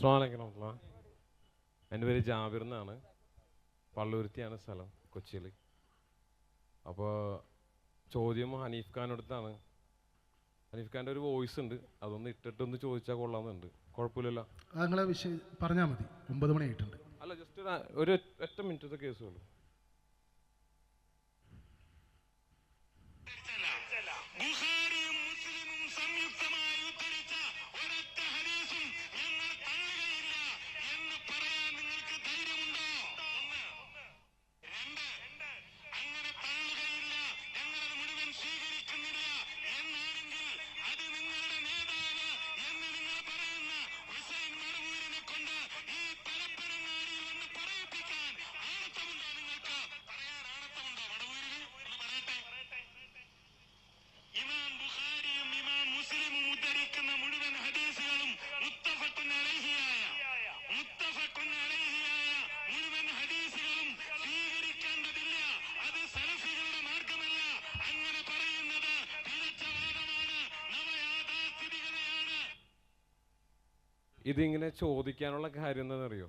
അസ്ലാമലൈക്കും എന്റെ പേര് ജാബിർ എന്നാണ്. പള്ളുരുത്തിയാണ് സ്ഥലം കൊച്ചിയിൽ. അപ്പോൾ ചോദ്യം ഹനീഫ് ഖാനടുത്താണ് ഹനീഫ് ഖാന്റെ ഒരു വോയിസ് ഉണ്ട്. അതൊന്ന് ഇട്ടിട്ടൊന്ന് ചോദിച്ചാൽ കൊള്ളാമെന്നുണ്ട്. കുഴപ്പമില്ലല്ലോ? നിങ്ങളെ വിഷയം പറഞ്ഞാൽ മതി. ഒമ്പത് മണി ആയിട്ടുണ്ട്. അല്ല ജസ്റ്റ് ഒരു ഒറ്റ മിനിറ്റത്തെ കേസുള്ളൂ ബുഖാരിയും മുസ്ലിമും സംയുക്തമായി ഉദ്ധരിച്ച ഒരൊറ്റ ഹദീസും ഞങ്ങൾ തള്ളുകയില്ല എന്ന് പറയാൻ നിങ്ങൾക്ക് ധൈര്യമുണ്ടോ ഒന്ന് രണ്ട് അങ്ങനെ തള്ളുകയില്ല ഞങ്ങളത് മുഴുവൻ സ്വീകരിക്കുന്നില്ല എന്നാണെങ്കിൽ അത് നിങ്ങളുടെ നേതാവ് എന്ന് നിങ്ങൾ പറയുന്ന ഹുസൈൻ മടവൂരിനെ കൊണ്ട് ഈ പരപ്പനങ്ങാടിയിൽ ഒന്ന് പറയിപ്പിക്കാൻ ആണത്തമുണ്ടോ നിങ്ങൾക്ക് പറയാൻ ആണത്തമുണ്ടോ മടവൂരിന് ഒന്ന് പറയട്ടെ ഇമാം ബുഖാരിയും ഇമാം മുസ്ലിമും ഉദ്ധരിക്കുന്ന മുഴുവൻ ഹദീസുകളും മുത്തഫഖുൻ അലൈഹിയായ മുത്തഫഖുൻ അലൈഹിയായ മുഴുവൻ ഹദീസുകളും സ്വീകരിക്കേണ്ടതില്ല അത് സലഫികളുടെ മാർഗമല്ല അങ്ങനെ പറയുന്നത് പിഴച്ച വാദമാണ് നവയാഥാസ്ഥിതികതയാണ് ഇതിങ്ങനെ ചോദിക്കാനുള്ള കാര്യം എന്താണെന്നറിയോ?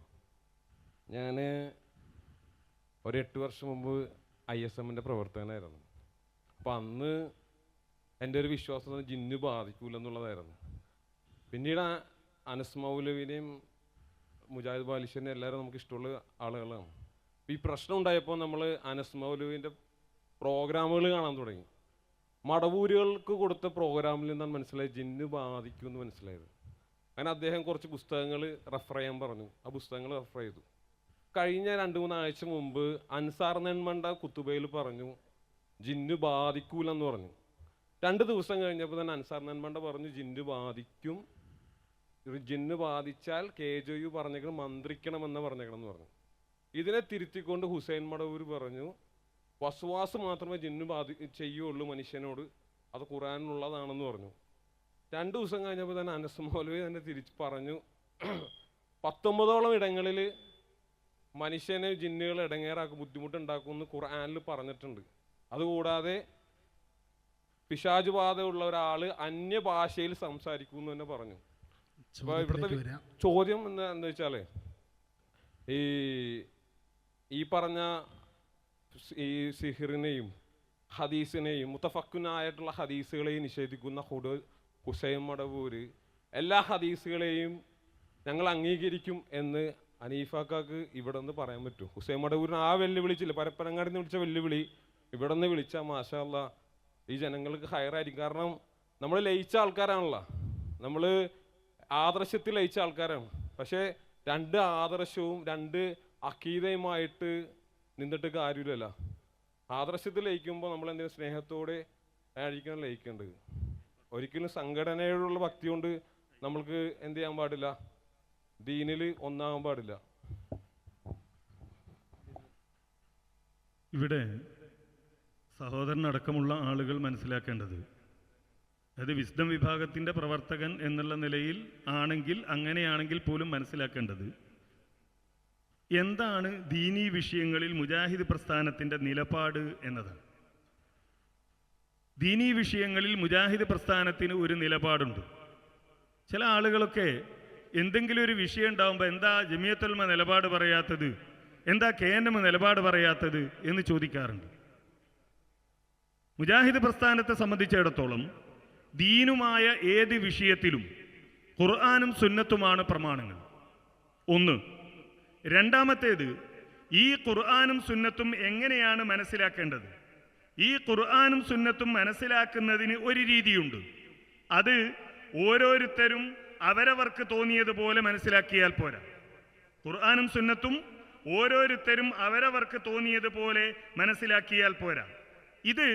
ഞാൻ ഒരു എട്ട് വർഷം മുമ്പ് ഐ എസ് എമ്മിന്റെ പ്രവർത്തകനായിരുന്നു. അപ്പം അന്ന് എന്റെ ഒരു വിശ്വാസം ജിന്നു ജിന്ന് ബാധിക്കൂല എന്നുള്ളതായിരുന്നു പിന്നീട് ആ അനസ് മൗലവിനെയും മുജാഹിദ് ബാലിഷിനെയും എല്ലാവരും നമുക്ക് ഇഷ്ടമുള്ള ആളുകളാണ്. ഈ പ്രശ്നം ഉണ്ടായപ്പോൾ നമ്മൾ അനസ് മൗലവിന്റെ പ്രോഗ്രാമുകൾ കാണാൻ തുടങ്ങി. മടവൂരുകൾക്ക് കൊടുത്ത പ്രോഗ്രാമിൽ നിന്നാണ് മനസ്സിലായത് ജിന്ന് ബാധിക്കുമെന്ന് മനസ്സിലായത്. അങ്ങനെ അദ്ദേഹം കുറച്ച് പുസ്തകങ്ങൾ റെഫർ ചെയ്യാൻ പറഞ്ഞു. ആ പുസ്തകങ്ങൾ റെഫർ ചെയ്തു. കഴിഞ്ഞ രണ്ട് മൂന്നാഴ്ച മുമ്പ് അൻസാർ നെന്മണ്ട കുത്തുബയിൽ പറഞ്ഞു ജിന്നു ബാധിക്കൂലെന്ന് പറഞ്ഞു. രണ്ട് ദിവസം കഴിഞ്ഞപ്പോൾ തന്നെ അൻസാർ നെന്മണ്ട പറഞ്ഞു ജിന്നു ബാധിക്കും. ജിന്ന് ബാധിച്ചാൽ കെ ജെ യു പറഞ്ഞേക്കണം മന്ത്രിക്കണമെന്ന് പറഞ്ഞേക്കണമെന്ന് പറഞ്ഞു. ഇതിനെ തിരുത്തിക്കൊണ്ട് ഹുസൈൻ മടവൂർ പറഞ്ഞു വസ്വാസ് മാത്രമേ ജിന്നു ബാധി ചെയ്യുള്ളൂ മനുഷ്യനോട്. അത് ഖുറാനുള്ളതാണെന്ന് പറഞ്ഞു. രണ്ട് ദിവസം കഴിഞ്ഞപ്പോൾ തന്നെ അനസ് മോലവി തന്നെ തിരിച്ച് പറഞ്ഞു. പത്തൊമ്പതോളം ഇടങ്ങളിൽ മനുഷ്യനെ ജിന്നുകൾ ഇടങ്ങേറാക്കും ബുദ്ധിമുട്ടുണ്ടാക്കും എന്ന് ഖുർആാനിൽ പറഞ്ഞിട്ടുണ്ട്. അതുകൂടാതെ പിശാജ് ബാധയുള്ള ഒരാൾ അന്യഭാഷയിൽ സംസാരിക്കുമെന്ന് തന്നെ പറഞ്ഞു. അപ്പോൾ ഇവിടുത്തെ ചോദ്യം എന്താ എന്താ വെച്ചാലേ ഈ ഈ പറഞ്ഞ ഈ സിഹിറിനെയും ഹദീസിനെയും മുത്തഫക്കുനായിട്ടുള്ള ഹദീസുകളെയും നിഷേധിക്കുന്ന ഹുഡ് ഹുസൈൻ മടവൂര് എല്ലാ ഹദീസുകളെയും ഞങ്ങൾ അംഗീകരിക്കും എന്ന് അനീഫാക്കാക്ക് ഇവിടെ നിന്ന് പറയാൻ പറ്റും. ഹുസൈൻ മടവൂരിന് ആ വെല്ലുവിളിച്ചില്ല. പരപ്പനങ്ങാടി നിന്ന് വിളിച്ച വെല്ലുവിളി ഇവിടെ നിന്ന് വിളിച്ച മാഷല്ല ഈ ജനങ്ങൾക്ക് ഹയറായിരിക്കും. കാരണം നമ്മൾ ലയിച്ച ആൾക്കാരാണല്ലോ. നമ്മൾ ആദർശത്തിൽ ലയിച്ച ആൾക്കാരാണ്. പക്ഷേ രണ്ട് ആദർശവും രണ്ട് അക്കീതയുമായിട്ട് നിന്നിട്ട് കാര്യമില്ലല്ലോ. ആദർശത്തിൽ ലയിക്കുമ്പോൾ നമ്മൾ എന്തെങ്കിലും സ്നേഹത്തോടെ ആയിരിക്കണം ലയിക്കേണ്ടത്? ഒരിക്കലും സംഘടനയോടുള്ള ഭക്തി കൊണ്ട് നമ്മൾക്ക് എന്ത് ചെയ്യാൻ പാടില്ല? ദീനിൽ ഒന്നാകാൻ പാടില്ല. ഇവിടെ സഹോദരനടക്കമുള്ള ആളുകൾ മനസ്സിലാക്കേണ്ടത് അത് വിസ്ഡം വിഭാഗത്തിന്റെ പ്രവർത്തകൻ എന്നുള്ള നിലയിൽ ആണെങ്കിൽ അങ്ങനെയാണെങ്കിൽ പോലും മനസ്സിലാക്കേണ്ടത് എന്താണ് ദീനീ വിഷയങ്ങളിൽ മുജാഹിദ് പ്രസ്ഥാനത്തിന്റെ നിലപാട് എന്നതാണ്. ദീനീ വിഷയങ്ങളിൽ മുജാഹിദ് പ്രസ്ഥാനത്തിന് ഒരു നിലപാടുണ്ട്. ചില ആളുകളൊക്കെ എന്തെങ്കിലും ഒരു വിഷയം ഉണ്ടാകുമ്പോൾ എന്താ ജമിയത്തുൽമ നിലപാട് പറയാത്തത്? എന്താ കെ എൻ എം നിലപാട് പറയാത്തത് എന്ന് ചോദിക്കാറുണ്ട്. മുജാഹിദ് പ്രസ്ഥാനത്തെ സംബന്ധിച്ചിടത്തോളം ദീനുമായ ഏത് വിഷയത്തിലും ഖുർആാനും സുന്നത്തുമാണ് പ്രമാണങ്ങൾ. ഒന്ന്. രണ്ടാമത്തേത് ഈ ഖുർആാനും സുന്നത്തും എങ്ങനെയാണ് മനസ്സിലാക്കേണ്ടത്? ഈ ഖുർആാനും സുന്നത്തും മനസ്സിലാക്കുന്നതിന് ഒരു രീതിയുണ്ട്. അത് ഓരോരുത്തരും അവരവർക്ക് തോന്നിയതുപോലെ മനസ്സിലാക്കിയാൽ പോരാ. ഖുർആാനും സുന്നത്തും ഓരോരുത്തരും അവരവർക്ക് തോന്നിയതുപോലെ മനസ്സിലാക്കിയാൽ പോരാ. ഇത്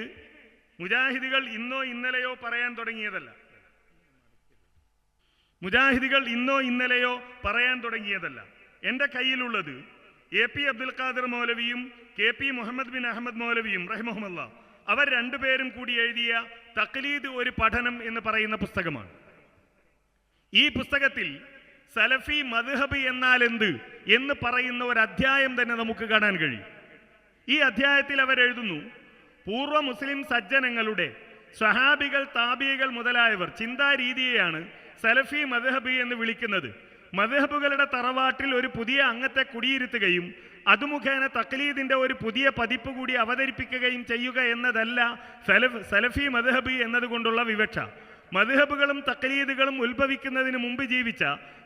മുജാഹിദികൾ ഇന്നോ ഇന്നലെയോ പറയാൻ തുടങ്ങിയതല്ല. മുജാഹിദികൾ ഇന്നോ ഇന്നലെയോ പറയാൻ തുടങ്ങിയതല്ല. എന്റെ കയ്യിലുള്ളത് എ പി അബ്ദുൽ ഖാദർ മൗലവിയും K P Muhammad bin Ahmed മൗലവിയും റഹിമഹമ്മല്ല അവർ രണ്ടുപേരും കൂടി എഴുതിയ തക്ലീദ് ഒരു പഠനം എന്ന് പറയുന്ന പുസ്തകമാണ്. ഈ പുസ്തകത്തിൽ സലഫി മദ്ഹബ് എന്നാൽ എന്ത് എന്ന് പറയുന്ന ഒരു അധ്യായം തന്നെ നമുക്ക് കാണാൻ കഴിയും. ഈ അധ്യായത്തിൽ അവർ എഴുതുന്നു പൂർവ മുസ്ലിം സജ്ജനങ്ങളുടെ സ്വഹാബികൾ താബികൾ മുതലായവർ ചിന്താരീതിയെയാണ് സലഫി മദ്ഹബി എന്ന് വിളിക്കുന്നത്. മദഹബുകളുടെ തറവാട്ടിൽ ഒരു പുതിയ അംഗത്തെ കുടിയിരുത്തുകയും അതുമുഖേന മുഖേന തക്ലീദിന്റെ ഒരു പുതിയ പതിപ്പ് കൂടി അവതരിപ്പിക്കുകയും ചെയ്യുക എന്നതല്ല സലഫ് സലഫി മദഹബ് എന്നതുകൊണ്ടുള്ള വിവക്ഷ. മദ്ഹബുകളും തക്ലീദുകളും ഉത്ഭവിക്കുന്നതിന് മുമ്പ് ജീവിച്ച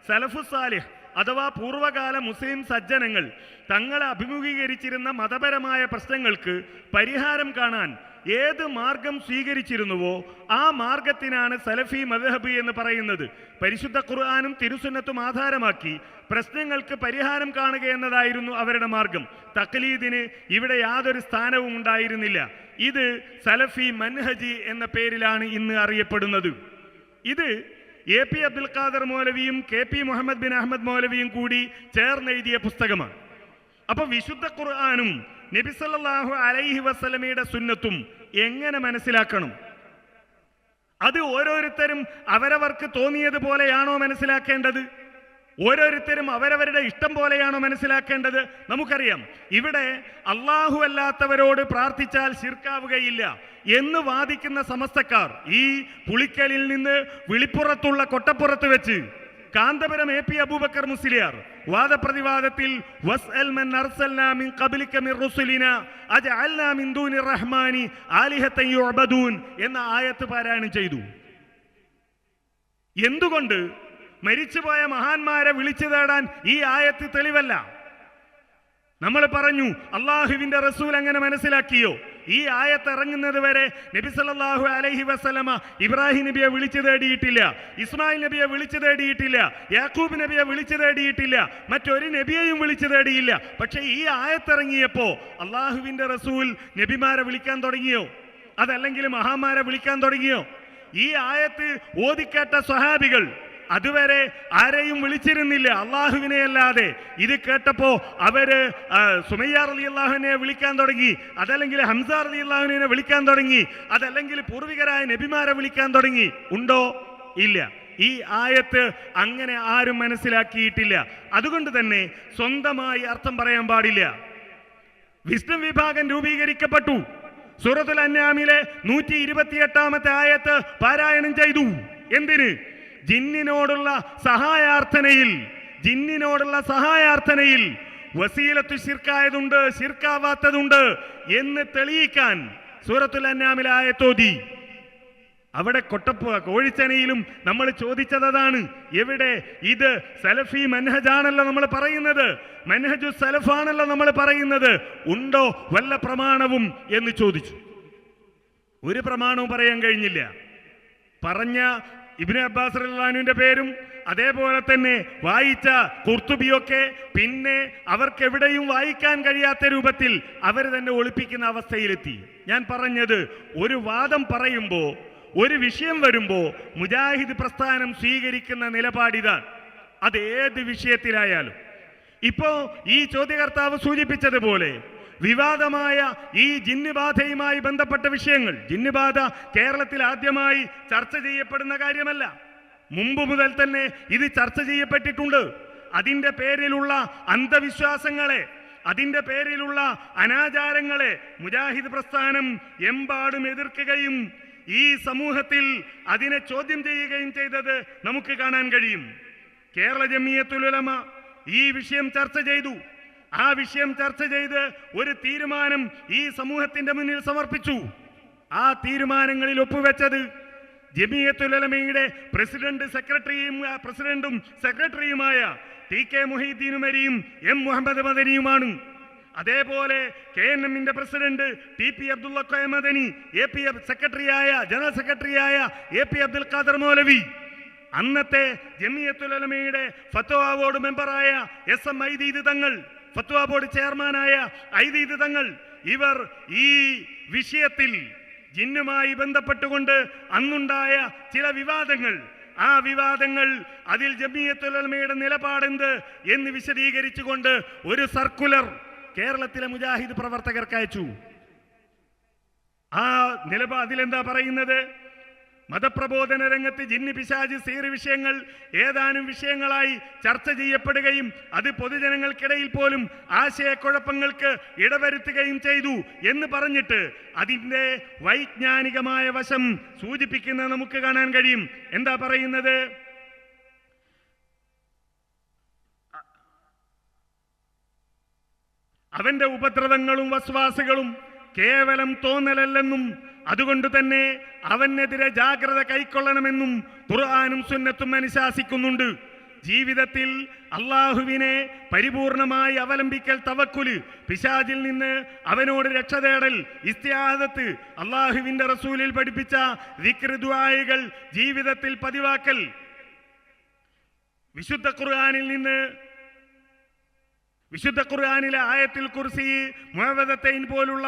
സലഫു സാലിഹ് അഥവാ പൂർവകാല മുസ്ലിം സജ്ജനങ്ങൾ തങ്ങളെ അഭിമുഖീകരിച്ചിരുന്ന മതപരമായ പ്രശ്നങ്ങൾക്ക് പരിഹാരം കാണാൻ ഏത് മാർഗം സ്വീകരിച്ചിരുന്നുവോ ആ മാർഗത്തിനാണ് സലഫി മദ്ഹബ് എന്ന് പറയുന്നത്. പരിശുദ്ധ ഖുർആാനും തിരുസുന്നത്തും ആധാരമാക്കി പ്രശ്നങ്ങൾക്ക് പരിഹാരം കാണുക എന്നതായിരുന്നു അവരുടെ മാർഗം. തക്ലീദിന് ഇവിടെ യാതൊരു സ്ഥാനവും ഉണ്ടായിരുന്നില്ല. ഇത് സലഫി മൻഹജി എന്ന പേരിലാണ് ഇന്ന് അറിയപ്പെടുന്നത്. ഇത് എ പി അബ്ദുൽ ഖാദർ മൗലവിയും K P Muhammad bin Ahmed മൗലവിയും കൂടി ചേർന്നെഴുതിയ പുസ്തകമാണ്. അപ്പോൾ വിശുദ്ധ ഖുർആാനും നബി സല്ലല്ലാഹു അലൈഹി വസല്ലമയുടെ സുന്നത്തും എങ്ങനെ മനസ്സിലാക്കണം? അത് ഓരോരുത്തരും അവരവർക്ക് തോന്നിയതുപോലെയാണോ മനസ്സിലാക്കേണ്ടത്? ഓരോരുത്തരും അവരവരുടെ ഇഷ്ടം പോലെയാണോ മനസ്സിലാക്കേണ്ടത്? നമുക്കറിയാം. ഇവിടെ അള്ളാഹു അല്ലാത്തവരോട് പ്രാർത്ഥിച്ചാൽ ശിർക്കാവുകയില്ല എന്ന് വാദിക്കുന്ന സമസ്തക്കാർ ഈ പുളിക്കലിൽ നിന്ന് വിളിപ്പുറത്തുള്ള കൊട്ടപ്പുറത്ത് വെച്ച് കാന്തപുരം എ പി അബൂബക്കർ മുസ്ലിയാർ വാദപ്രതിവാദത്തിൽ വസ്അൽ മൻ അർസൽനാ മിൻ ഖബലിക അജഅൽനാ മിൻ ദൂനി റഹ്മാനി എന്ന ആയത്ത് പാരായണം ചെയ്തു. എന്തുകൊണ്ട് മരിച്ചുപോയ മഹാന്മാരെ വിളിച്ചു തേടാൻ ഈ ആയത്ത് തെളിവല്ല? നമ്മൾ പറഞ്ഞു അള്ളാഹുവിന്റെ റസൂൽ അങ്ങനെ മനസ്സിലാക്കിയോ? ഈ ആയത്ത് ഇറങ്ങുന്നത് വരെ നബി സല്ലല്ലാഹു അലഹി വസല്ലമ ഇബ്രാഹിം നബിയെ വിളിച്ചു തേടിയിട്ടില്ല ഇസ്മായിൽ നബിയെ വിളിച്ചു തേടിയിട്ടില്ല യാക്കൂബ് നബിയെ വിളിച്ചു തേടിയിട്ടില്ല മറ്റൊരു നബിയെയും വിളിച്ചു തേടിയില്ല. പക്ഷേ ഈ ആയത്തിറങ്ങിയപ്പോ അള്ളാഹുവിന്റെ റസൂൽ നബിമാരെ വിളിക്കാൻ തുടങ്ങിയോ? അതല്ലെങ്കിൽ മഹാമാരെ വിളിക്കാൻ തുടങ്ങിയോ? ഈ ആയത്ത് ഓതിക്കേട്ട സ്വഹാബികൾ അതുവരെ ആരെയും വിളിച്ചിരുന്നില്ല. അള്ളാഹുവിനെ അല്ലാതെ. ഇത് കേട്ടപ്പോൾ അവർ സുമയ്യ അലി അള്ളാഹുവിനെ വിളിക്കാൻ തുടങ്ങി. അതല്ലെങ്കിൽ ഹംസ അലി അള്ളാഹുവിനെ വിളിക്കാൻ തുടങ്ങി. അതല്ലെങ്കിൽ പൂർവികരായ നബിമാരെ വിളിക്കാൻ തുടങ്ങി. ഉണ്ടോ? ഇല്ല. ഈ ആയത്ത് അങ്ങനെ ആരും മനസ്സിലാക്കിയിട്ടില്ല. അതുകൊണ്ട് തന്നെ സ്വന്തമായി അർത്ഥം പറയാൻ പാടില്ല. വിഷ്ണു വിഭാഗം രൂപീകരിക്കപ്പെട്ടു. സൂറത്തുൽ അന്നാമിലെ നൂറ്റി ഇരുപത്തിയെട്ടാമത്തെ ആയത്ത് പാരായണം ചെയ്തു. എന്തിന്? ജിന്നിനോടുള്ള സഹായാർത്ഥനയിൽ ജിന്നിനോടുള്ള സഹായാർത്ഥനയിൽ വസീലത്തു ശിർക്കായതുണ്ട് ശിർക്കാവാത്തതുണ്ട് എന്ന് തെളിയിക്കാൻ സൂറത്തുൽ അന്നാമിലെ ആയത്തോതി. അവിടെ കൊട്ടപ്പ കോഴിച്ചനയിലും നമ്മൾ ചോദിച്ചത് അതാണ് എവിടെ? ഇത് സലഫി മനഹജാണല്ലോ നമ്മൾ പറയുന്നത്. മനഹജു സലഫാണല്ലോ നമ്മൾ പറയുന്നത്. ഉണ്ടോ? വല്ല പ്രമാണവും എന്ന് ചോദിച്ചു. ഒരു പ്രമാണവും പറയാൻ കഴിഞ്ഞില്ല. പറഞ്ഞ ഇബ്നു അബ്ബാസ് റഹ്ലാനുവിന്റെ പേരും അതേപോലെ തന്നെ വായിച്ച കുർത്തുബിയൊക്കെ പിന്നെ അവർക്ക് എവിടെയും വായിക്കാൻ കഴിയാത്ത രൂപത്തിൽ അവർ തന്നെ ഒളിപ്പിക്കുന്ന അവസ്ഥയിലെത്തി. ഞാൻ പറഞ്ഞത് ഒരു വാദം പറയുമ്പോൾ ഒരു വിഷയം വരുമ്പോൾ മുജാഹിദ് പ്രസ്ഥാനം സ്വീകരിക്കുന്ന നിലപാടിതാണ് അത് ഏത് വിഷയത്തിലായാലും. ഇപ്പോ ഈ ചോദ്യകർത്താവ് സൂചിപ്പിച്ചതുപോലെ വിവാദമായ ഈ ജിന്നുബാധയുമായി ബന്ധപ്പെട്ട വിഷയങ്ങൾ. ജിന്നുബാധ കേരളത്തിൽ ആദ്യമായി ചർച്ച ചെയ്യപ്പെടുന്ന കാര്യമല്ല. മുമ്പ് മുതൽ തന്നെ ഇത് ചർച്ച ചെയ്യപ്പെട്ടിട്ടുണ്ട്. അതിന്റെ പേരിലുള്ള അന്ധവിശ്വാസങ്ങളെ അതിന്റെ പേരിലുള്ള അനാചാരങ്ങളെ മുജാഹിദ് പ്രസ്ഥാനം എമ്പാടും എതിർക്കുകയും ഈ സമൂഹത്തിൽ അതിനെ ചോദ്യം ചെയ്യുകയും ചെയ്തത് നമുക്ക് കാണാൻ കഴിയും. കേരള ജമിയത്തുലമ ഈ വിഷയം ചർച്ച ചെയ്തു. ആ വിഷയം ചർച്ച ചെയ്ത് ഒരു തീരുമാനം ഈ സമൂഹത്തിന്റെ മുന്നിൽ സമർപ്പിച്ചു. ആ തീരുമാനങ്ങളിൽ ഒപ്പുവെച്ചത് ജമിയത്തുലമയുടെ പ്രസിഡന്റ് സെക്രട്ടറിയും പ്രസിഡന്റും സെക്രട്ടറിയുമായ ടി കെ മൊഹീദ്ദീനുമരിയും എം മുഹമ്മദ് മദനിയുമാണ്. അതേപോലെ കെ എൻ എമ്മിന്റെ president T P Abdulla Koya Madani A P F സെക്രട്ടറിയായ ജനറൽ സെക്രട്ടറിയായ എ പി അബ്ദുൽ ഖാദർ മൗലവി. അന്നത്തെ ജമിയത്തുലമയുടെ ഫത്വ അവാർഡ് മെമ്പറായ എസ് എം ഐദീദ് തങ്ങൾ ഫത്വ ബോർഡ് ചെയർമാനായ ഐദീദ് തങ്ങൾ ഇവർ ഈ വിഷയത്തിൽ ജിന്നുമായി ബന്ധപ്പെട്ടുകൊണ്ട് അന്നുണ്ടായ ചില വിവാദങ്ങൾ. ആ വിവാദങ്ങൾ അതിൽ ജമിയത്തുലമയുടെ നിലപാടെന്ത് എന്ന് വിശദീകരിച്ചുകൊണ്ട് ഒരു സർക്കുലർ കേരളത്തിലെ മുജാഹിദ് പ്രവർത്തകർക്ക് അയച്ചു. ആ നിലപാ അതിലെന്താ പറയുന്നത്? മതപ്രബോധന രംഗത്ത് ജിന്നി പിശാജ് സീറി വിഷയങ്ങൾ ഏതാനും വിഷയങ്ങളായി ചർച്ച ചെയ്യപ്പെടുകയും അത് പൊതുജനങ്ങൾക്കിടയിൽ പോലും ആശയക്കുഴപ്പങ്ങൾക്ക് ഇടവരുത്തുകയും ചെയ്തു എന്ന് പറഞ്ഞിട്ട് അതിന്റെ വൈജ്ഞാനികമായ വശം സൂചിപ്പിക്കുന്നത് നമുക്ക് കാണാൻ കഴിയും. എന്താ പറയുന്നത്? അവന്റെ ഉപദ്രവങ്ങളും വസ്വാസുകളും കേവലം തോന്നലല്ലെന്നും അതുകൊണ്ട് തന്നെ അവനെതിരെ ജാഗ്രത കൈക്കൊള്ളണമെന്നും ഖുർആാനും സുന്നത്തും അനുശാസിക്കുന്നുണ്ട്. ജീവിതത്തിൽ അള്ളാഹുവിനെ പരിപൂർണമായി അവലംബിക്കൽ തവക്കുൽ പിശാജിൽ നിന്ന് അവനോട് രക്ഷ തേടൽ ഇസ്തിയാദത്ത് അള്ളാഹുവിന്റെ റസൂലിൽ പഠിപ്പിച്ച വിക്രുദ്വായകൾ ജീവിതത്തിൽ പതിവാക്കൽ. വിശുദ്ധ ഖുർആാനിൽ നിന്ന് വിശുദ്ധ ഖുർആാനിലെ ആയത്തിൽ കുർസി മുഹവദത്തൈൻ പോലുള്ള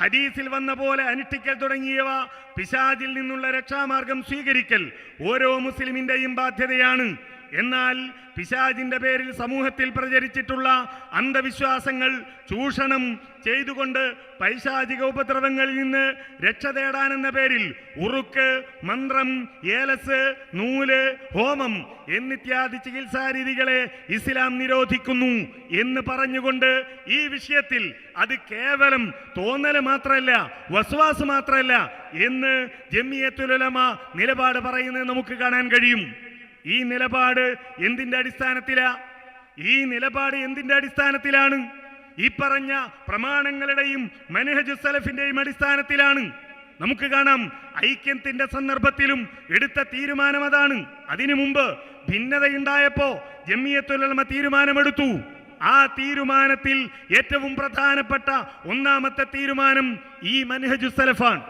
ഹദീസിൽ വന്ന പോലെ അനുഷ്ഠിക്കൽ തുടങ്ങിയവ പിശാജിൽ നിന്നുള്ള രക്ഷാമാർഗം സ്വീകരിക്കൽ ഓരോ മുസ്ലിമിന്റെയും ബാധ്യതയാണ്. എന്നാൽ പിശാജിന്റെ പേരിൽ സമൂഹത്തിൽ പ്രചരിച്ചിട്ടുള്ള അന്ധവിശ്വാസങ്ങൾ ചൂഷണം ചെയ്തുകൊണ്ട് പൈശാചിക ഉപദ്രവങ്ങളിൽ നിന്ന് രക്ഷ തേടാനെന്ന പേരിൽ ഉറുക്ക് മന്ത്രം ഏലസ് നൂൽ ഹോമം എന്നിത്യാദി ചികിത്സാ രീതികളെ ഇസ്ലാം നിരോധിക്കുന്നു എന്ന് പറഞ്ഞുകൊണ്ട് ഈ വിഷയത്തിൽ അത് കേവലം തോന്നൽ മാത്രമല്ല വസ്വാസ് മാത്രമല്ല എന്ന് ജമിയത്തുലമ നിലപാട് പറയുന്നത് നമുക്ക് കാണാൻ കഴിയും. ഈ നിലപാട് എന്തിന്റെ അടിസ്ഥാനത്തിലാ? ഈ നിലപാട് എന്തിന്റെ അടിസ്ഥാനത്തിലാണ്? ഈ പറഞ്ഞ പ്രമാണങ്ങളുടെയും മനഹജു സലഫിന്റെയും അടിസ്ഥാനത്തിലാണ്. നമുക്ക് കാണാം ഐക്യത്തിന്റെ സന്ദർഭത്തിലും എടുത്ത തീരുമാനം അതാണ്. അതിനു മുമ്പ് ഭിന്നതയുണ്ടായപ്പോ ജമ്മിയത്തുലമ തീരുമാനമെടുത്തു. ആ തീരുമാനത്തിൽ ഏറ്റവും പ്രധാനപ്പെട്ട ഒന്നാമത്തെ തീരുമാനം ഈ മനഹജു സലഫാണ്.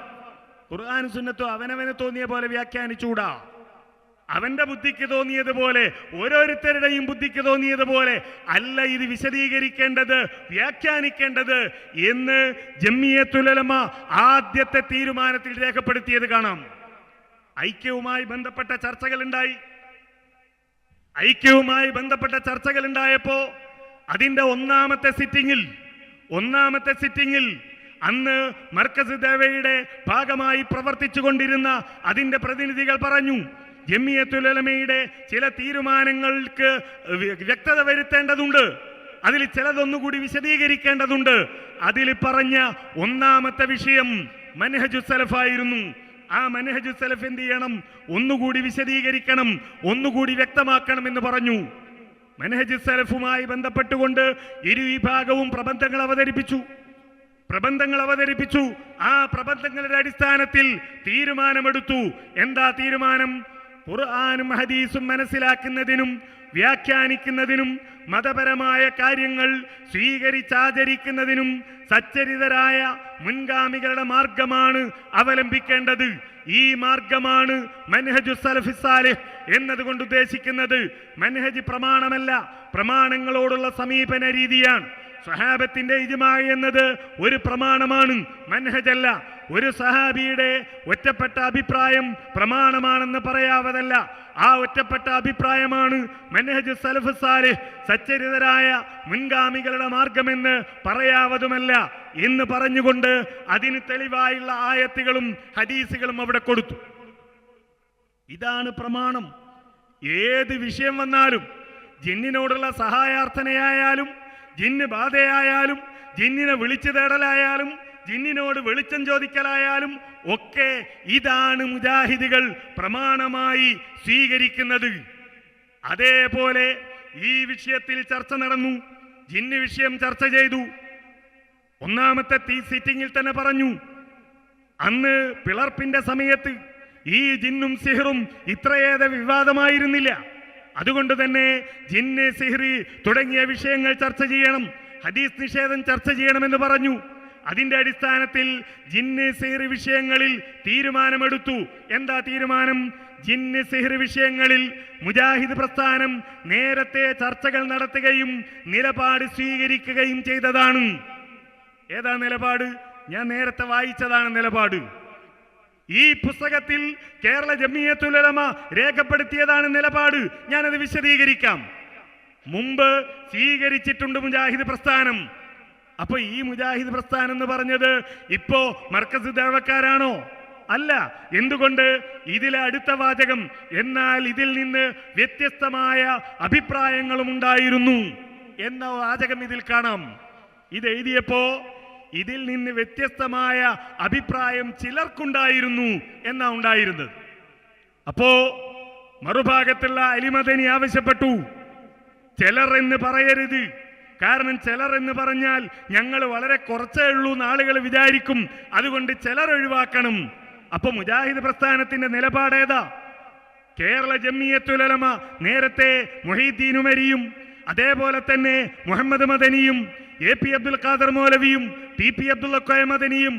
ഖുർആൻ സുന്നത്തോ അവനവന് തോന്നിയ പോലെ വ്യാഖ്യാനിച്ചൂടാ അവന്റെ ബുദ്ധിക്ക് തോന്നിയതുപോലെ ഓരോരുത്തരുടെയും ബുദ്ധിക്ക് തോന്നിയതുപോലെ അല്ല ഇത് വിശദീകരിക്കേണ്ടത് വ്യാഖ്യാനിക്കേണ്ടത് എന്ന് ജമ്മിയത്തുലമ ആദ്യത്തെ തീരുമാനത്തിൽ രേഖപ്പെടുത്തിയത് കാണാം. ഐക്യവുമായി ബന്ധപ്പെട്ട ചർച്ചകൾ ഉണ്ടായി ഐക്യവുമായി ബന്ധപ്പെട്ട ചർച്ചകൾ ഉണ്ടായപ്പോ അതിന്റെ ഒന്നാമത്തെ സിറ്റിംഗിൽ ഒന്നാമത്തെ സിറ്റിംഗിൽ അന്ന് മർക്കസ് ദേവയുടെ ഭാഗമായി പ്രവർത്തിച്ചു കൊണ്ടിരുന്ന അതിന്റെ പ്രതിനിധികൾ പറഞ്ഞു ജമ്മിയത്തുലമയുടെ ചില തീരുമാനങ്ങൾക്ക് വ്യക്തത വരുത്തേണ്ടതുണ്ട്. അതിൽ ചിലതൊന്നുകൂടി വിശദീകരിക്കേണ്ടതുണ്ട്. അതിൽ പറഞ്ഞ ഒന്നാമത്തെ വിഷയം മനഹജു സലഫായിരുന്നു. ആ മനഹജു സലഫ് എന്ത് ചെയ്യണം? ഒന്നുകൂടി വിശദീകരിക്കണം ഒന്നുകൂടി വ്യക്തമാക്കണം എന്ന് പറഞ്ഞു. മനഹജ് സലഫുമായി ബന്ധപ്പെട്ടുകൊണ്ട് ഇരു വിഭാഗവും പ്രബന്ധങ്ങൾ അവതരിപ്പിച്ചു. പ്രബന്ധങ്ങൾ അവതരിപ്പിച്ചു. ആ പ്രബന്ധങ്ങളുടെ അടിസ്ഥാനത്തിൽ തീരുമാനമെടുത്തു. എന്താ തീരുമാനം? ഖുർആാനും ഹദീസും മനസ്സിലാക്കുന്നതിനും വ്യാഖ്യാനിക്കുന്നതിനും മതപരമായ കാര്യങ്ങൾ സ്വീകരിച്ചാചരിക്കുന്നതിനും സച്ചരിതരായ മുൻഗാമികളുടെ മാർഗമാണ് അവലംബിക്കേണ്ടത്. ഈ മാർഗമാണ് മൻഹജു സലഫിസാലെ എന്നതുകൊണ്ട് ഉദ്ദേശിക്കുന്നത്. മൻഹജ് പ്രമാണമല്ല പ്രമാണങ്ങളോടുള്ള സമീപന രീതിയാണ്. സ്വഹാബത്തിന്റെ ഇജുമായി എന്നത് ഒരു പ്രമാണമാണ് മൻഹജല്ല. ഒരു സഹാബിയുടെ ഒറ്റപ്പെട്ട അഭിപ്രായം പ്രമാണമാണെന്ന് പറയാവതല്ല. ആ ഒറ്റപ്പെട്ട അഭിപ്രായമാണ് മൻഹജ് സലഫ് സാലിഹ് സച്ചരിതരായ മുൻഗാമികളുടെ മാർഗമെന്ന് പറയാവതുമല്ല. എന്ന് പറഞ്ഞുകൊണ്ട് അതിന് തെളിവായുള്ള ആയത്തുകളും ഹദീസുകളും അവിടെ കൊടുത്തു. ഇതാണ് പ്രമാണം. ഏത് വിഷയം വന്നാലും ജിന്നിനോടുള്ള സഹായാർത്ഥനയായാലും ജിന്ന് ബാധയായാലും ജിന്നിനെ വിളിച്ചു തേടലായാലും ജിന്നിനോട് വെളിച്ചം ചോദിക്കലായാലും ഒക്കെ ഇതാണ് മുജാഹിദികൾ പ്രമാണമായി സ്വീകരിക്കുന്നത്. അതേപോലെ ഈ വിഷയത്തിൽ ചർച്ച നടന്നു. ജിന്ന് വിഷയം ചർച്ച ചെയ്തു. ഒന്നാമത്തെ തീ സിറ്റിംഗിൽ തന്നെ പറഞ്ഞു. അന്ന് പിളർപ്പിന്റെ സമയത്ത് ഈ ജിന്നും സിഹറും ഇത്രയേറെ വിവാദമായിരുന്നില്ല. അതുകൊണ്ട് തന്നെ ജിന്ന് സിഹ്റി തുടങ്ങിയ വിഷയങ്ങൾ ചർച്ച ചെയ്യണം. ഹദീസ് നിഷേധം ചർച്ച ചെയ്യണമെന്ന് പറഞ്ഞു. അതിന്റെ അടിസ്ഥാനത്തിൽ ജിന്ന് സിഹിർ വിഷയങ്ങളിൽ തീരുമാനമെടുത്തു. എന്താ തീരുമാനം? ജിന്ന് സിഹിർ വിഷയങ്ങളിൽ മുജാഹിദ് പ്രസ്ഥാനം നേരത്തെ ചർച്ചകൾ നടത്തുകയും നിലപാട് സ്വീകരിക്കുകയും ചെയ്തതാണ്. ഏതാ നിലപാട്? ഞാൻ നേരത്തെ വായിച്ചതാണ് നിലപാട്. ഈ പുസ്തകത്തിൽ കേരള ജമിയത്തുലമ രേഖപ്പെടുത്തിയതാണ് നിലപാട്. ഞാനത് വിശദീകരിക്കാം. മുമ്പ് സ്വീകരിച്ചിട്ടുണ്ട് മുജാഹിദ് പ്രസ്ഥാനം. അപ്പൊ ഈ മുജാഹിദ് പ്രസ്ഥാനം എന്ന് പറഞ്ഞത് ഇപ്പോ മർക്കസ് ദേവക്കാരാണോ? അല്ല. എന്തുകൊണ്ട്? ഇതിലെ അടുത്ത വാചകം എന്നാൽ ഇതിൽ നിന്ന് വ്യത്യസ്തമായ അഭിപ്രായങ്ങളും ഉണ്ടായിരുന്നു. എന്ന വാചകം ഇതിൽ കാണാം. ഇത് എഴുതിയപ്പോ ഇതിൽ നിന്ന് വ്യത്യസ്തമായ അഭിപ്രായം ചിലർക്കുണ്ടായിരുന്നു എന്നാ ഉണ്ടായിരുന്നത്. അപ്പോ മറുഭാഗത്തുള്ള അലിമദനി ആവശ്യപ്പെട്ടു. ചിലർ എന്ന് പറയരുത്. കാരണം ചിലർ എന്ന് പറഞ്ഞാൽ ഞങ്ങൾ വളരെ കുറച്ചേ ഉള്ളൂ എന്ന് ആളുകൾ വിചാരിക്കും. അതുകൊണ്ട് ചിലർ ഒഴിവാക്കണം. അപ്പൊ മുജാഹിദ് പ്രസ്ഥാനത്തിന്റെ നിലപാടേതാ കേരള ജമ്മിയത്തുലമ നേരത്തെ മൊഹീദ്ദീൻ ഉമരിയും അതേപോലെ തന്നെ മുഹമ്മദ് മദനിയും എ പി അബ്ദുൽ ഖാദർ മൗലവിയും ടി പി അബ്ദുള്ള കോയ മദനിയും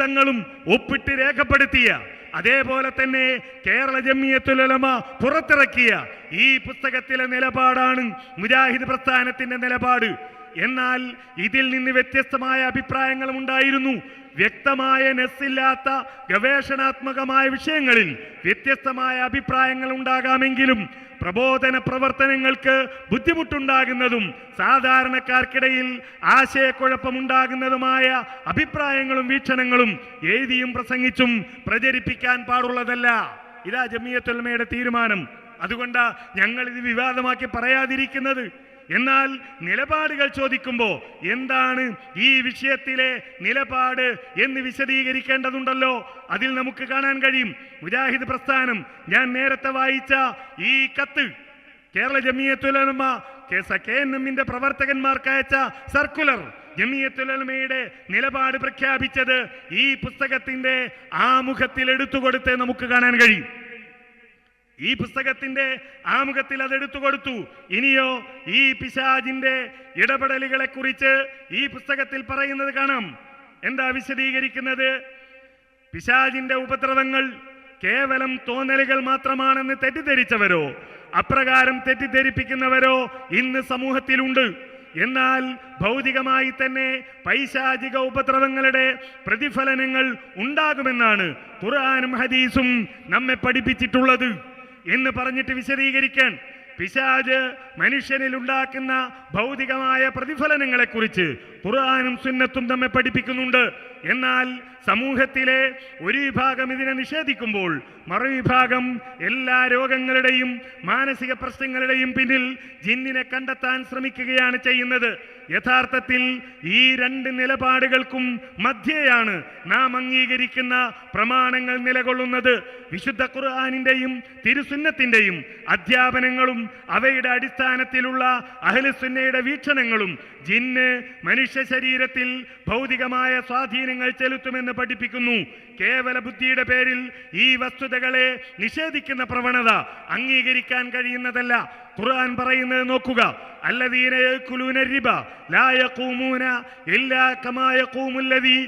തങ്ങളും ഒപ്പിട്ട് രേഖപ്പെടുത്തിയ അതേപോലെ തന്നെ കേരള ജമ്മിയത്തുലമ പുറത്തിറക്കിയ ഈ പുസ്തകത്തിലെ നിലപാടാണ് മുജാഹിദ് പ്രസ്ഥാനത്തിന്റെ നിലപാട്. എന്നാൽ ഇതിൽ നിന്ന് വ്യത്യസ്തമായ അഭിപ്രായങ്ങളും ഉണ്ടായിരുന്നു. വ്യക്തമായ നെസ്സില്ലാത്ത ഗവേഷണാത്മകമായ വിഷയങ്ങളിൽ വ്യത്യസ്തമായ അഭിപ്രായങ്ങൾ ഉണ്ടാകാമെങ്കിലും പ്രബോധന പ്രവർത്തനങ്ങൾക്ക് ബുദ്ധിമുട്ടുണ്ടാകുന്നതും സാധാരണക്കാർക്കിടയിൽ ആശയക്കുഴപ്പമുണ്ടാകുന്നതുമായ അഭിപ്രായങ്ങളും വീക്ഷണങ്ങളും എഴുതിയും പ്രസംഗിച്ചും പ്രചരിപ്പിക്കാൻ പാടുള്ളതല്ല. ഇതാ ജമിയത്തുൽമയുടെ തീരുമാനം. അതുകൊണ്ട് ഞങ്ങൾ ഇത് വിവാദമാക്കി പറയാതിരിക്കുന്നത്. എന്നാൽ നിലപാടുകൾ ചോദിക്കുമ്പോൾ എന്താണ് ഈ വിഷയത്തിലെ നിലപാട് എന്ന് വിശദീകരിക്കേണ്ടതുണ്ടല്ലോ? അതിൽ നമുക്ക് കാണാൻ കഴിയും. മുജാഹിദ് പ്രസ്ഥാനം ഞാൻ നേരത്തെ വായിച്ച ഈ കത്ത് കേരള ജമിയത്തുലമ കെ എൻ എമ്മിന്റെ പ്രവർത്തകന്മാർക്ക് അയച്ച സർക്കുലർ ജമിയത്തുലമയുടെ നിലപാട് പ്രഖ്യാപിച്ചത് ഈ പുസ്തകത്തിന്റെ ആമുഖത്തിൽ എടുത്തുകൊടുത്ത് നമുക്ക് കാണാൻ കഴിയും. ഈ പുസ്തകത്തിന്റെ ആമുഖത്തിൽ അത് എടുത്തു കൊടുത്തു. ഇനിയോ ഈ പിശാജിന്റെ ഇടപെടലുകളെ കുറിച്ച് ഈ പുസ്തകത്തിൽ പറയുന്നത് കാണാം. എന്താ വിശദീകരിക്കുന്നത്? പിശാജിന്റെ ഉപദ്രവങ്ങൾ കേവലം തോന്നലുകൾ മാത്രമാണെന്ന് തെറ്റിദ്ധരിച്ചവരോ അപ്രകാരം തെറ്റിദ്ധരിപ്പിക്കുന്നവരോ ഇന്ന് സമൂഹത്തിലുണ്ട്. എന്നാൽ ഭൗതികമായി തന്നെ പൈശാചിക ഉപദ്രവങ്ങളുടെ പ്രതിഫലനങ്ങൾ ഉണ്ടാകുമെന്നാണ് ഖുർആാനും ഹദീസും നമ്മെ പഠിപ്പിച്ചിട്ടുള്ളത്. എന്ന് പറഞ്ഞിട്ട് വിശദീകരിക്കാൻ പിശാജ് മനുഷ്യനിൽ ഉണ്ടാക്കുന്ന ഭൗതികമായ പ്രതിഫലനങ്ങളെക്കുറിച്ച് ഖുർആാനും സുന്നത്തും നമ്മെ പഠിപ്പിക്കുന്നുണ്ട്. എന്നാൽ സമൂഹത്തിലെ ഒരു വിഭാഗം ഇതിനെ നിഷേധിക്കുമ്പോൾ മറുവിഭാഗം എല്ലാ രോഗങ്ങളുടെയും മാനസിക പ്രശ്നങ്ങളുടെയും പിന്നിൽ ജിന്നിനെ കണ്ടെത്താൻ ശ്രമിക്കുകയാണ് ചെയ്യുന്നത്. യഥാർത്ഥത്തിൽ ഈ രണ്ട് നിലപാടുകൾക്കും മധ്യേയാണ് നാം അംഗീകരിക്കുന്ന പ്രമാണങ്ങൾ നിലകൊള്ളുന്നത്. വിശുദ്ധ ഖുർആാനിന്റെയും തിരുസുന്നത്തിന്റെയും അധ്യാപനങ്ങളും അവയുടെ അടിസ്ഥാനത്തിലുള്ള അഹലസുന്നയുടെ വീക്ഷണങ്ങളും ജിന്ന് മനുഷ്യ ശരീരത്തിൽ ഭൗതികമായ സ്വാധീനങ്ങൾ ചെലുത്തുമെന്ന് പഠിപ്പിക്കുന്നു. കേവല ബുദ്ധിയുടെ പേരിൽ ഈ വസ്തുതകളെ നിഷേധിക്കുന്ന പ്രവണത അംഗീകരിക്കാൻ കഴിയുന്നതല്ല. ഖുർആൻ പറയുന്നത് നോക്കുക. അല്ലദീന ലാ യഖൂമൂന ഇല്ലാ കമാ യഖൂമുല്ലദീ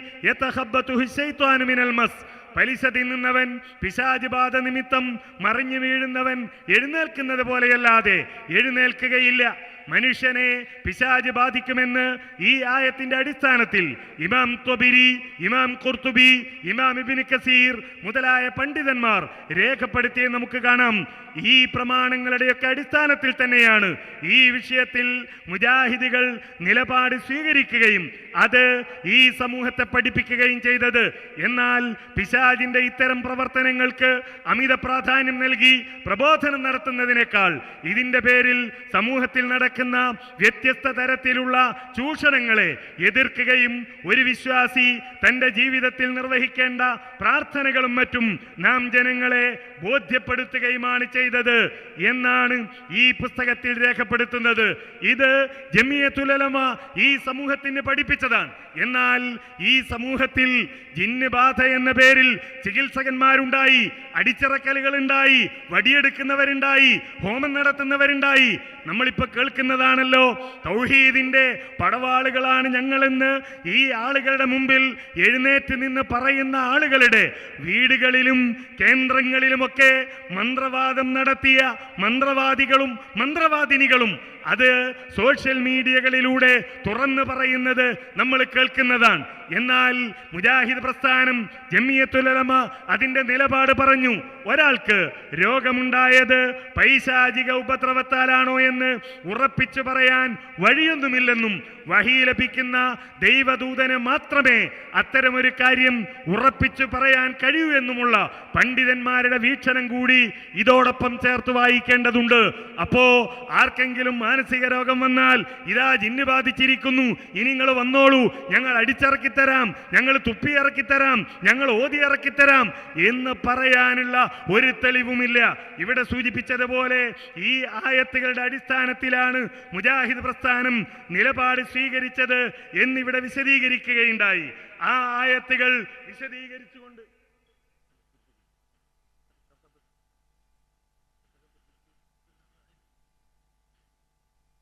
മിനൽ മസ് പലിശ തിന്നുന്നവൻ പിശാചുബാധ നിമിത്തം മറിഞ്ഞു വീഴുന്നവൻ എഴുന്നേൽക്കുന്നത് പോലെയല്ലാതെ എഴുന്നേൽക്കുകയില്ല. മനുഷ്യനെ പിശാജ് ബാധിക്കുമെന്ന് ഈ ആയത്തിന്റെ അടിസ്ഥാനത്തിൽ ഇമാം ത്വബിരി ഇമാം കുർത്തുബി ഇമാം ഇബിൻ കസീർ മുതലായ പണ്ഡിതന്മാർ രേഖപ്പെടുത്തിയ നമുക്ക് കാണാം. ഈ പ്രമാണങ്ങളുടെയൊക്കെ അടിസ്ഥാനത്തിൽ തന്നെയാണ് ഈ വിഷയത്തിൽ മുജാഹിദികൾ നിലപാട് സ്വീകരിക്കുകയും അത് ഈ സമൂഹത്തെ പഠിപ്പിക്കുകയും ചെയ്തത്. എന്നാൽ പിശാജിന്റെ ഇത്തരം പ്രവർത്തനങ്ങൾക്ക് അമിത പ്രാധാന്യം നൽകി പ്രബോധനം നടത്തുന്നതിനേക്കാൾ ഇതിന്റെ പേരിൽ സമൂഹത്തിൽ നടക്കുന്ന വ്യത്യസ്ത തരത്തിലുള്ള ചൂഷണങ്ങളെ എതിർക്കുകയും ഒരു വിശ്വാസി തന്റെ ജീവിതത്തിൽ നിർവഹിക്കേണ്ട പ്രാർത്ഥനകളും മറ്റും നാം ജനങ്ങളെ ബോധ്യപ്പെടുത്തുകയുമാണ് ചെയ്തത് എന്നാണ് ഈ പുസ്തകത്തിൽ രേഖപ്പെടുത്തുന്നത്. ഇത് ജമിയത്തുലമ ഈ സമൂഹത്തിന് പഠിപ്പിച്ചതാണ്. എന്നാൽ ഈ സമൂഹത്തിൽ ജിന്ന് ബാധ എന്ന പേരിൽ ചികിത്സകന്മാരുണ്ടായി അടിച്ചിറക്കലുകൾ ഉണ്ടായി വടിയെടുക്കുന്നവരുണ്ടായി ഹോമം നടത്തുന്നവരുണ്ടായി. നമ്മളിപ്പോ കേൾക്കുന്നതാണല്ലോ തൗഹീദിന്റെ പടവാളുകളാണ് ഞങ്ങളെന്ന് ഈ ആളുകളുടെ മുമ്പിൽ എഴുന്നേറ്റ് നിന്ന് പറയുന്ന ആളുകളുടെ വീടുകളിലും കേന്ദ്രങ്ങളിലുമൊക്കെ മന്ത്രവാദം നടത്തിയ മന്ത്രവാദികളും മന്ത്രവാദിനികളും അത് സോഷ്യൽ മീഡിയകളിലൂടെ തുറന്നു പറയുന്നത് നമ്മൾ കേൾക്കുന്നതാണ്. എന്നാൽ മുജാഹിദ് പ്രസ്ഥാനം ജമിയത്തുലമ അതിന്റെ നിലപാട് പറഞ്ഞു. ഒരാൾക്ക് രോഗമുണ്ടായത് പൈശാചിക ഉപദ്രവത്താലാണോ എന്ന് ഉറപ്പിച്ചു പറയാൻ വഴിയൊന്നുമില്ലെന്നും വഹി ലഭിക്കുന്ന ദൈവദൂതന് മാത്രമേ അത്തരമൊരു കാര്യം ഉറപ്പിച്ചു പറയാൻ കഴിയൂ എന്നുമുള്ള പണ്ഡിതന്മാരുടെ വീക്ഷണം കൂടി ഇതോടൊപ്പം ചേർത്ത് വായിക്കേണ്ടതുണ്ട്. അപ്പോ ആർക്കെങ്കിലും മാനസിക രോഗം വന്നാൽ ഇതാ ജിന്ന് ബാധിച്ചിരിക്കുന്നു. ഇനി നിങ്ങൾ വന്നോളൂ. ഞങ്ങൾ അടിച്ചിറക്കിത്തരാം. ഞങ്ങൾ തുപ്പി ഇറക്കിത്തരാം. ഞങ്ങൾ ഓതി ഇറക്കിത്തരാം എന്ന് പറയാനുള്ള ഒരു തെളിവുമില്ല. ഇവിടെ സൂചിപ്പിച്ചതുപോലെ ഈ ആയത്തുകളുടെ അടിസ്ഥാനത്തിലാണ് മുജാഹിദ് പ്രസ്ഥാനം നിലപാട് സ്വീകരിച്ചത് എന്നിവിടെ വിശദീകരിക്കുകയുണ്ടായി. ആ ആയത്തുകൾ വിശദീകരിച്ചുകൊണ്ട്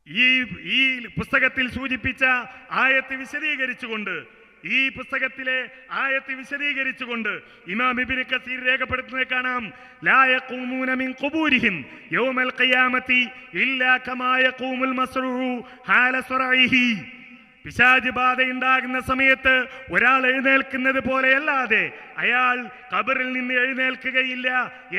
ഈ ഈ പുസ്തകത്തിൽ സൂചിപ്പിച്ച ആയത്ത് വിശദീകരിച്ചുകൊണ്ട് ഈ പുസ്തകത്തിലെ ആയത്ത് വിശദീകരിച്ചുകൊണ്ട് ഇമാം ഇബ്നു കസീർ രേഖപ്പെടുത്തുന്നത് കാണാം. ലാ യഖൂമൂന മിൻ ഖുബൂരിഹിം യൗമൽ ഖിയാമത്തി ഇല്ലാ കമാ യഖൂമുൽ മസ്റൂഹു ഹാല സ്വറഇഹി പിശാജ് ബാധയുണ്ടാകുന്ന സമയത്ത് ഒരാൾ എഴുന്നേൽക്കുന്നത് പോലെയല്ലാതെ അയാൾ കബറിൽ നിന്ന് എഴുന്നേൽക്കുകയില്ല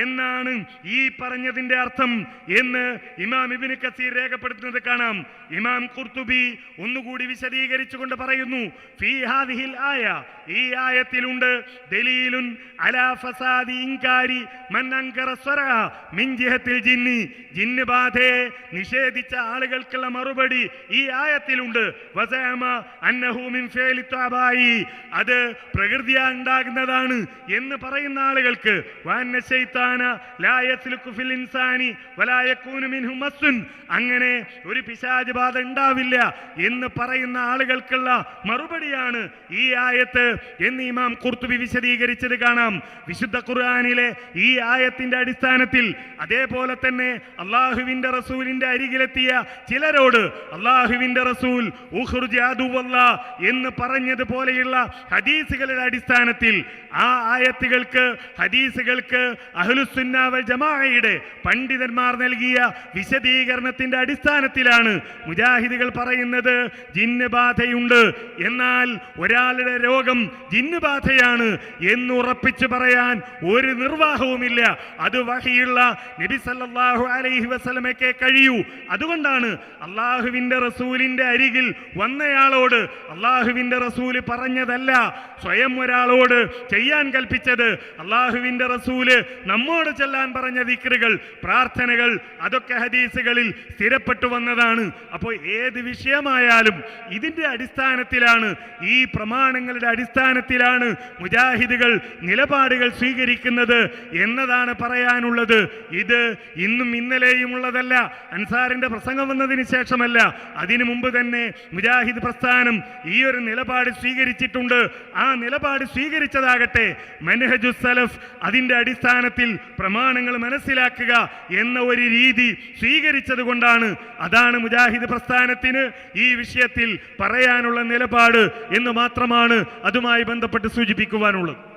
എന്നാണ് ഈ പറഞ്ഞതിന്റെ അർത്ഥം എന്ന് ഇമാം ഇബിന് കസീർ രേഖപ്പെടുത്തുന്നത് കാണാം. ഇമാം കുർത്തുബി ഒന്നുകൂടി വിശദീകരിച്ചുകൊണ്ട് പറയുന്നു ഫീ ഹാദിഹിൽ ആയ ഈ ആയത്തിലുണ്ട് ദലീലുൻ അലാ ഫസാദി ഇൻകാരി മൻ മിൻ ജിന്നി. ജിന്ന് ബാധയെ നിഷേധിച്ച ആളുകൾക്കുള്ള മറുപടി ഈ ആയത്തിലുണ്ട്. വസഅമ അത് പ്രകൃതിയാ ഉണ്ടാകുന്നതാണ് എന്ന് പറയുന്ന ആളുകൾക്ക് അങ്ങനെ ഒരു പിശാച് ബാധ ഉണ്ടാവില്ല എന്ന് പറയുന്ന ആളുകൾക്കുള്ള മറുപടിയാണ് ഈ ആയത്ത് എന്ന് ഇമാം കുർത്തുബി വിശദീകരിച്ചത് കാണാം. വിശുദ്ധ ഖുർആാനിലെ ഈ ആയത്തിന്റെ അടിസ്ഥാനത്തിൽ അതേപോലെ തന്നെ അള്ളാഹുവിന്റെ റസൂലിന്റെ അരികിലെത്തിയ ചിലരോട് അള്ളാഹുവിന്റെ റസൂൽ ഉഖ്റുജ് അദുവല്ലാ എന്ന് പറഞ്ഞതുപോലെയുള്ള ഹദീസുകളുടെ അടിസ്ഥാനത്തിൽ ആ ആയത്തുകൾക്ക് ഹദീസുകൾക്ക് അഹ്ലുസുന്നാവൽ ജമാഅയുടെ പണ്ഡിതന്മാർ നൽകിയ വിശദീകരണത്തിന്റെ അടിസ്ഥാനത്തിലാണ് മുജാഹിദുകൾ പറയുന്നത് ജിന്ന് ബാധയുണ്ട്. എന്നാൽ ഒരാളുടെ രോഗം ജിന്ന് ബാധയാണ് എന്ന് ഉറപ്പിച്ചു പറയാൻ ഒരു നിർവാഹവുമില്ല. അത് വഹിയുള്ള നബി സല്ലല്ലാഹു അലൈഹി വസല്ലമയ്ക്ക് കഴിയൂ. അതുകൊണ്ടാണ് അള്ളാഹുവിന്റെ റസൂലിന്റെ അരികിൽ വന്നയാളോട് അള്ളാഹുവിന്റെ റസൂൽ പറഞ്ഞതല്ല സ്വയം ഒരാളോട് ചെയ്യാൻ കൽപ്പിച്ചത്. അള്ളാഹുവിന്റെ റസൂൽ നമ്മോട് ചെല്ലാൻ പറഞ്ഞ ദിക്റുകൾ പ്രാർത്ഥനകൾ അതൊക്കെ ഹദീസുകളിൽ സ്ഥിരപ്പെട്ടു വന്നതാണ്. അപ്പോൾ ഏത് വിഷയമായാലും ഇതിന്റെ അടിസ്ഥാനത്തിലാണ് ഈ പ്രമാണങ്ങളുടെ അടിസ്ഥാനത്തിലാണ് മുജാഹിദുകൾ നിലപാടുകൾ സ്വീകരിക്കുന്നത് എന്നതാണ് പറയാനുള്ളത്. ഇത് ഇന്നും ഇന്നലെയും ഉള്ളതല്ല അൻസാറിന്റെ പ്രസംഗം വന്നതിന് ശേഷമല്ല അതിനു മുമ്പ് തന്നെ മുജാഹിദ് പ്രസ്ഥാനം ഈ ഒരു നിലപാട് സ്വീകരിച്ചിട്ടുണ്ട്. ആ നിലപാട് സ്വീകരിച്ചതാകട്ടെ മനഹജു സലഫ് അതിന്റെ അടിസ്ഥാനത്തിൽ പ്രമാണങ്ങൾ മനസ്സിലാക്കുക എന്ന ഒരു രീതി സ്വീകരിച്ചത് കൊണ്ടാണ് അതാണ് മുജാഹിദ് പ്രസ്ഥാനത്തിന് ഈ വിഷയത്തിൽ പറയാനുള്ള നിലപാട് എന്ന് മാത്രമാണ് അതുമായി ബന്ധപ്പെട്ട് സൂചിപ്പിക്കുവാനുള്ളത്.